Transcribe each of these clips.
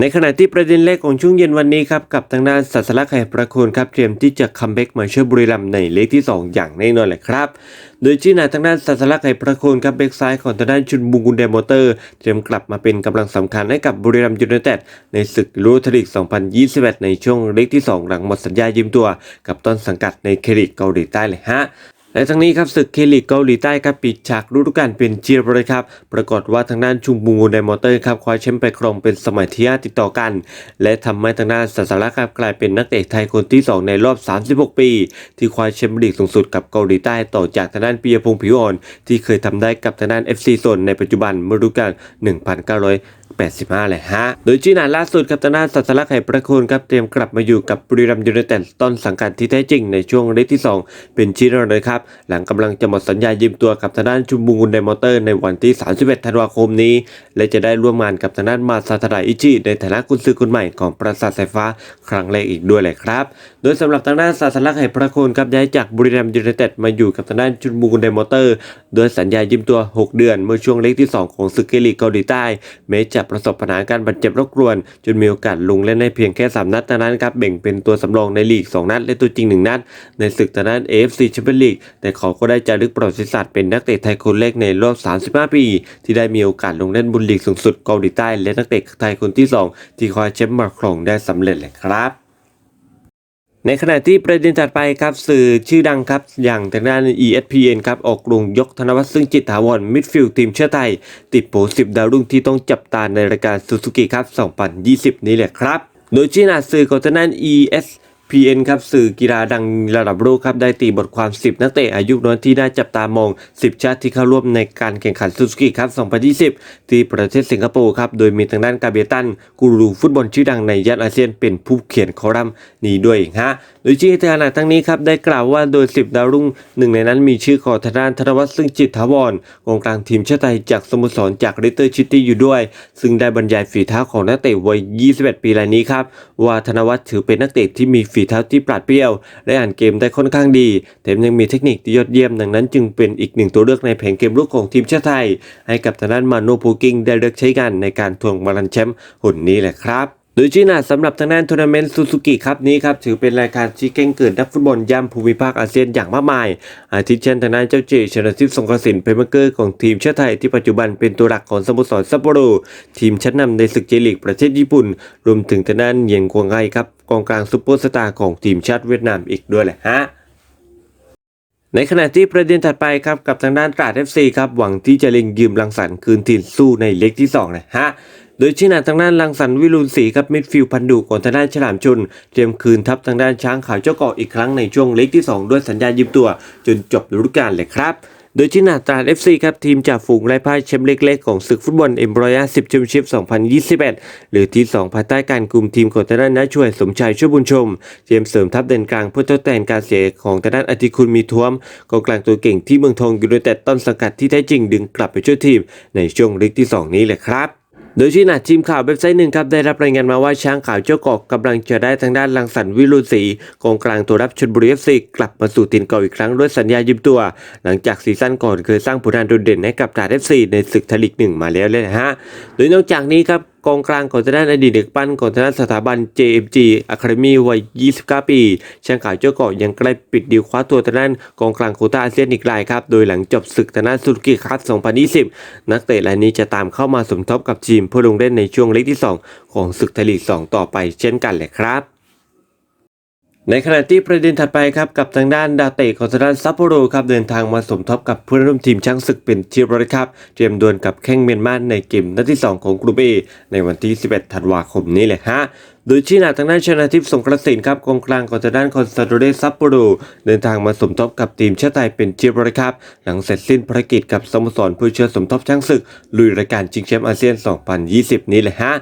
ในขณะที่ประเด็นแรกของช่วงเย็นวันนี้ครับกับทางด้านศาสลักไข่ประโคนครับเตรียมที่จะคัมแบ็กมาช่วยบุรีรัมย์ในเลขที่ 2 อย่างแน่นอนแหละครับ โดยที่นายทางด้านศาสลักไข่ประโคนครับเบกซ้ายของทางด้านชุนบุงกุนเดมอเตอร์เตรียมกลับมาเป็นกำลังสำคัญให้กับบุรีรัมย์ยูไนเต็ดในศึกรูทลิก 2021 ในช่วงเลขที่ 2 หลังหมดสัญญายืมตัว กับต้นสังกัดในเคริกเกาหลีใต้เลยฮะ และทั้งนี้ครับศึกเคลีกเกาหลีใต้ครับปิดฉากฤดูกาลเป็นเจีรบเลยครับปรากฏว่าทางด้านชุมบูงไดมอเตอร์ครับคว้าแชมป์ไปครองเป็นสมัยที่5ติดต่อกัน และทำให้ทางด้านสัสลักครับกลายเป็นนักเตะไทยคนที่ 2 ในรอบ 36 ปี ที่คว้าแชมป์ลีกสูงสุดกับเกาหลีใต้ต่อจากทางด้านปียพงษ์ผิวอ่อน ที่เคยทำได้กับทางด้าน FC โซนในปัจจุบันเมื่อฤดูกาล1900 85เลยฮะ โดยจีนาล่าสุดครับทางด้านสัสลักไห่ประโคนครับเตรียมกลับมาอยู่กับบุรีรัมย์ยูไนเต็ดต้นสังกัดที่แท้จริงในช่วงเลขที่ 2 เป็นชีรเลยครับหลังกำลังจะหมดสัญญายืมตัวกับทางด้านชุมบุงุนไดมอเตอร์ในวันที่ 31 ธันวาคมนี้ และจะได้ร่วมงานกับทางด้านมาซาทาดาอิจิในฐานะกุนซือคนใหม่ของปราสาทสายฟ้าครั้งแรกอีกด้วยเลยครับ ดยสำหรับทางด้านสัสลักไห่ประโคนครับย้ายจากบุรีรัมย์ยูไนเต็ดมาอยู่กับทางด้านชุมบุงุนไดมอเตอร์ โดยสัญญายืมตัว 6 เดือน เมื่อช่วงเลขที่ 2 ของศึกเกลีเกาหลีใต้แม้จะประสบปัญหาการบาดเจ็บรบกวน จนมีโอกาสลงเล่นในเพียงแค่ 3 นัดเท่านั้นครับแบ่งเป็นตัวสำรองในลีก 2 นัด และตัวจริง 1 นัด ในศึกทางด้าน AFC แชมเปี้ยนลีกแต่เขาก็ได้จารึกประวัติศาสตร์เป็นนักเตะไทยคนแรกในรอบ 35 ปี ที่ได้มีโอกาสลงเล่นบุนลีกสูงสุดเกาหลีใต้ และนักเตะไทยคนที่ 2 ที่คว้าแชมป์มาครองได้สำเร็จเลยครับ ในขณะที่ประเด็นถัดไปครับสื่อชื่อดังครับ อย่างทางด้าน ESPN ครับ ออกกรุงยกธนวัฒน์ซึ่งจิตถาวรมิดฟิลด์ทีมเชื้อไทย ติดโผ10 ดาวรุ่งที่ต้องจับตาในรายการซูซูกิครับ 2020 นี้แหละครับ โดยที่นาสื่อของทางด้าน ES PN ครับสื่อกีฬาดังระดับโลกครับได้ตีบทความ 10 นักเตะอายุน้อยที่ได้จับตามอง 10 ชาติที่เข้าร่วมในการแข่งขันซูซูกิครับ 2020 ที่ประเทศสิงคโปร์ครับ โดยมีทางด้านกาเบตันกูรูฟุตบอลชื่อดังในย่านอาเซียนเป็นผู้เขียนคอลัมน์นี้ด้วยฮะโดยที่ขณะทั้งนี้ครับได้กล่าวว่าโดย 10 ดาวรุ่งหนึ่งในนั้นมีชื่อของทางด้านธนวัฒน์ซึ่งจิตถาวรกองกลางทีมชาติไทยจากสโมสรจากริเตอร์ชิตี้อยู่ด้วย ซึ่งได้บรรยายฝีเท้าของนักเตะวัย 21 ปีรายนี้ครับว่าธนวัฒน์ถือเป็นนักเตะที่มีฝีเท้าที่ปราดเปรียว และอ่านเกมได้ค่อนข้างดีแถมยังมีเทคนิคที่ยอดเยี่ยมดังนั้นจึงเป็นอีกหนึ่งตัวเลือกในแผงเกมลุกของทีมชาติไทย ให้กับทางด้านมาโนพูกิงได้เลือกใช้กันในการทวงบอลแชมป์หุ่นนี้แหละครับ โดยที่นาสำหรับทางด้านทัวร์นาเมนต์ซูซูกิครับนี้ครับถือเป็นรายการที่แก่งเกิดนักฟุตบอลย่ำภูมิภาคอาเซียนอย่างมากมาย อาทิเช่นทางด้านเจ้าเจชนะทิพย์สงกระสินเพมเกอร์ของทีมชาติไทยที่ปัจจุบันเป็นตัวหลักของสโมสรซัปโปโร ทีมชั้นนำในศึกเจลีกประเทศญี่ปุ่น รวมถึงทางด้านเยียนกวงไงครับกองกลางซุปเปอร์สตาร์ของทีมชาติเวียดนามอีกด้วยแหละฮะในขณะที่ประเด็นถัดไปครับกับทางด้านตราด FC ครับหวังที่จะเล็งยืมลังสรรค์คืนถิ่นสู้ในเล็กที่2นะฮะ โดยชินาทางด้านลังสรรค์วิรุณศรีครับมิดฟิลพันดุของทางด้านฉลามชน เตรียมคืนทัพทางด้านช้างขาวเจ้าเกาะอีกครั้งในช่วงเล็กที่ 2 ด้วยสัญญายืมตัว จนจบฤดูกาลเลยครับโดยที่นาตราด FC ครับทีมจากฝูงไร้พ่ายแชมป์เล็กๆ ของศึกฟุตบอลเอ็มบรอยา10แชมเปี้ยนชิพ 2021 หรือที่ 2 ภายใต้การกุมทีมของทางด้านน้าช่วยสมชายช่วยบุญชม เตรียมเสริมทัพเด่นกลางเพื่อทดแทนการเสียของทางด้านอธิคุณมีท้วมกองกลางตัวเก่งที่เมืองทองยูไนเต็ดต้นสังกัดที่แท้จริงดึงกลับไปช่วยทีมในช่วงลีกที่ 2 นี้แหละครับ โดยที่หนาทีมข่าวเว็บไซต์หนึ่งครับได้รับรายงานมาว่าช้างขาวเจ้าเกาะกำลังจะได้ทางด้านลังสันวิรุณศรีกองกลางตัวรับชนบุรีเอฟซีกลับมาสู่ทีมเก่าอีกครั้งด้วยสัญญายืมตัว หลังจากซีซั่นก่อนเคยสร้างผลงานโดดเด่นให้กับตราเอฟซีในศึกทลีกหนึ่งมาแล้วเลยนะฮะโดยนอกจากนี้ครับ กองกลางของทางด้านอดีตเด็กปั้นของทางด้านสถาบัน JMG Academy วัย 29 ปีช่างขาวเจ้าเกาะยังใกล้ปิดดีลคว้าตัวทางด้านกองกลางโคต้าอาเซียนอีกรายครับ โดยหลังจบศึกทางด้านซูซูกิคัพ2020 นักเตะรายนี้จะตามเข้ามาสมทบกับทีมเพื่อลงเล่นในช่วงเล็กที่ 2 ของศึกไทยลีก 2 ต่อไปเช่นกันแหละครับ ในขณะที่ประเด็นถัดไปครับกับทางด้านดาเตะของทางด้านซัปโปโรครับเดินทางมาสมทบกับเพื่อนร่วมทีมช้างศึกเป็นที่เรียบร้อยครับเตรียมดวลกับแข้งเมียนมาในเกมนัดที่ 2 ของกลุ่มเอในวันที่ 11 ธันวาคมนี้แหละฮะโดยชี้หน้าทางด้านชนะทิพย์สงกระสินครับกองกลางของทางด้านคอนซาโดเรซัปโปโรเดินทางมาสมทบกับทีมชาติไทยเป็นที่เรียบร้อยครับหลังเสร็จสิ้นภารกิจกับสโมสรเพื่อเชิญสมทบช้างศึกลุยรายการชิงแชมป์อาเซียน 2020 นี้แหละฮะ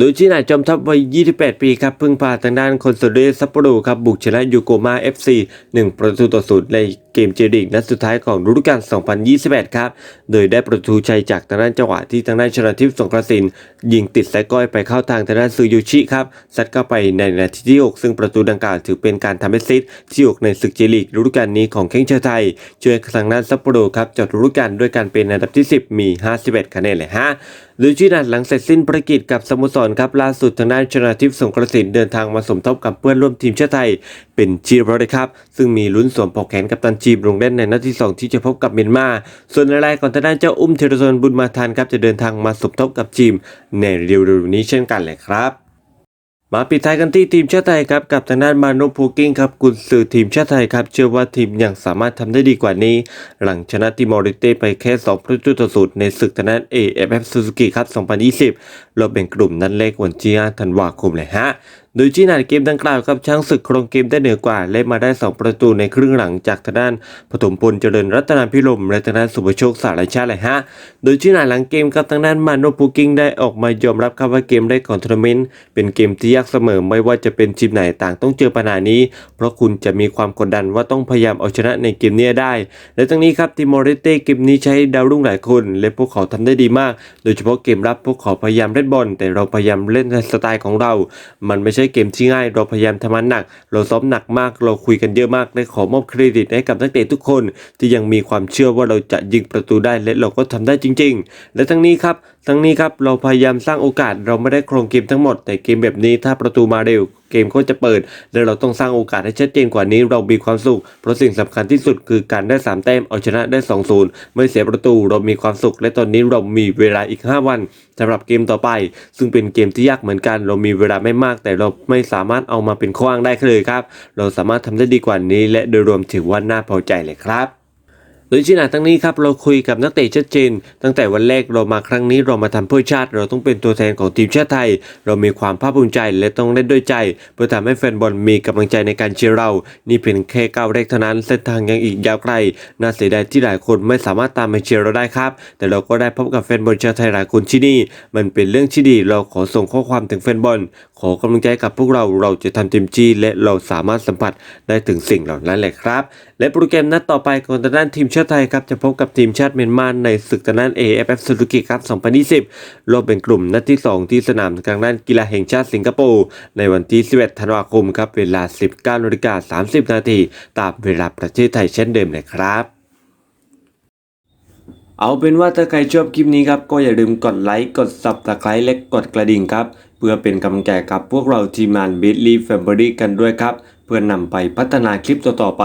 โดยที่นายจอมทัพวัย 28 ปีครับพึ่งพาทางด้านคอนโซเดซัปโปโรครับบุกชนะยูโกมา FC 1 ประตูต่อศูนย์ใน กกมเจลีกนัดสุดท้ายของฤดูกาล 2028ครับ โดยได้ประตูชัยจากทางด้านจังหวะที่ทางด้านชนาทิพย์สงกระสิน ยิงติดสายก้อยไปเข้าทางทางด้านซูยูชิครับซัดเข้าไปในนาทีที่ 6 ซึ่งประตูดังกล่าวถือเป็นการทำให้ซิตที่6ในศึกเจลีกฤดูกาลนี้ของแข้งชาวไทย ช่วยทางด้านซัปโปโรครับจบฤดูกาลด้วยการเป็นอันดับที่ 10 มี 51 คะแนนเลยฮะโดยที่นัดหลังเสร็จสิ้นภารกิจกับสโมสรครับล่าสุดทางด้านชนาทิพย์สงกระสินเดินทางมาสมทบกับเพื่อนร่วมทีมชาติไทย เป็นชีรเลยครับ ซึ่งมีลุ้นสวมปอกแขนกับตันจีมลงเล่นในนัดที่ 2 ที่จะพบกับเมียนมา ส่วนในรายก่อนทางด้านเจ้าอุ้มเทรซนบุญมาทันครับจะเดินทางมาสมทบกับทีมในเร็วๆนี้เช่นกันเลยครับมาปิดท้ายกันที่ทีมชาติไทยครับกับทางด้านมาโนพูกิ้งครับกุนซือทีมชาติไทยครับเชื่อว่าทีมยังสามารถทำได้ดีกว่านี้ หลังชนะติมอริเต้ไปแค่2ประตูต่อศูนย์ในศึกทางด้าน AFF Suzuki ครับ 2020รอบแบ่งกลุ่มนัดแรกวันที่5ธันวาคมเลยฮะโดยที่นาเกมดังกล่าวครับช้างศึกครองเกมได้เหนือกว่า และมาได้ 2 ประตูในครึ่งหลังจากทางด้านปฐมพลเจริญรัตนพิรมและทางด้านสุภโชคสารชาติเลยฮะ โดยที่นาหลังเกมครับทางด้านมาโนพูกิ้งได้ออกมายอมรับครับว่าเกมแรกของทัวร์นาเมนต์เป็นเกมที่ยากเสมอไม่ว่าจะเป็นทีมไหนต่างต้องเจอปัญหานี้ เพราะคุณจะมีความกดดันว่าต้องพยายามเอาชนะในเกมนี้ได้ และทั้งนี้ครับทีมอริเต้เกมนี้ใช้ดาวรุ่งหลายคน และพวกเขาทำได้ดีมาก โดยเฉพาะเกมรับพวกเขาพยายามเล่นบอลแต่เราพยายามเล่นในสไตล์ของเรา มันไม่ช่เกมที่ง่าย เราพยายามทำมันหนัก เราซ้อมหนักมาก เราคุยกันเยอะมากและขอมอบเครดิตให้กับนักเตะทุกคน ที่ยังมีความเชื่อว่าเราจะยิงประตูได้และเราก็ทำได้จริง ๆ และทั้งนี้ครับ ทั้งนี้ครับเราพยายามสร้างโอกาสเราไม่ได้ครองเกมทั้งหมด แต่เกมแบบนี้ถ้าประตูมาเร็ว เกมก็จะเปิด และเราต้องสร้างโอกาสให้ชัดเจนกว่านี้เรามีความสุข เพราะสิ่งสำคัญที่สุดคือการได้ 3 แต้มเอาชนะได้2 0ไม่เสียประตูเรามีความสุข และตอนนี้เรามีเวลาอีก 5 วันสำหรับเกมต่อไป ซึ่งเป็นเกมที่ยากเหมือนกัน เรามีเวลาไม่มาก แต่เราไม่สามารถเอามาเป็นข้ออ้างได้เลยครับ เราสามารถทำได้ดีกว่านี้ และโดยรวมถือว่าน่าพอใจเลยครับ โดยที่นาทั้งนี้ครับเราคุยกับนักเตะชัดเจน ตั้งแต่วันแรกเรามาครั้งนี้เรามาทำเพื่อชาติ เราต้องเป็นตัวแทนของทีมชาติไทย เรามีความภาคภูมิใจและต้องเล่นด้วยใจ เพื่อทำให้แฟนบอลมีกำลังใจในการเชียร์เรา นี่เป็นแค่ก้าวแรกเท่านั้นเส้นทางยังอีกยาวไกลน่าเสียดายที่หลายคนไม่สามารถตามมาเชียร์เราได้ครับ แต่เราก็ได้พบกับแฟนบอลชาวไทยหลายคนที่นี่ มันเป็นเรื่องที่ดี เราขอส่งข้อความถึงแฟนบอล ขอกำลังใจกับพวกเราเราจะทำเต็มที่และเราสามารถสัมผัสได้ถึงสิ่งเหล่านั้นแหละครับ และโปรแกรมนัดต่อไปของทางด้านทีมชาติไทยครับจะพบกับทีมชาติเมียนมาในศึกทางด้าน AFF Suzuki ครับ 2020รอบเป็นกลุ่มนัดที่ 2 ที่สนามทางด้านกีฬาแห่งชาติสิงคโปร์ในวันที่ 11 ธันวาคมครับเวลา 19นาฬิกา30 นาทีตามเวลาประเทศไทยเช่นเดิมเลยครับเอาเป็นว่าถ้าใครชอบคลิปนี้ครับก็อย่าลืมกดไลค์กด subscribe และกดกระดิ่งครับ เพื่อเป็นกำลังใจกับพวกเราทีมงาน b i t l y Family กันด้วยครับ เพื่อนำไปพัฒนาคลิปต่อๆไป